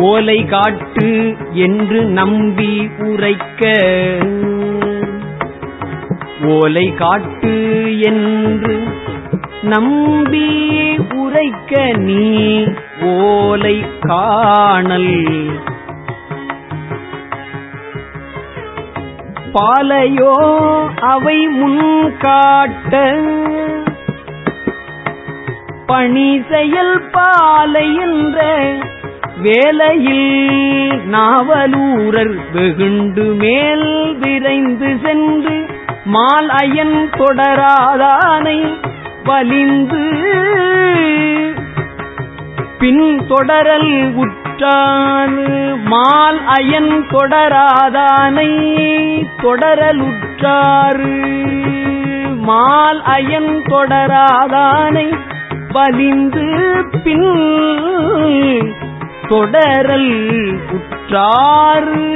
ஓலை காட்டு என்று நம்பி உரைக்க. ஓலை காட்டு என்று நம்பி உரைக்க நீ ஓலை காணல். பாலையோ அவை முன் காட்ட. பணி செயல் பாலை என்ற வேலையில் நாவலூரர் வெகுண்டு மேல் விரைந்து சென்று மால் அயன் தொடராதானை வலிந்து பின் தொடரல் உற்றான் மால் அயன் தொடராதானை தொடரலுற்றாறு மால் அயன் தொடராதானை வலிந்து பின் தொடரல் உற்றாறு.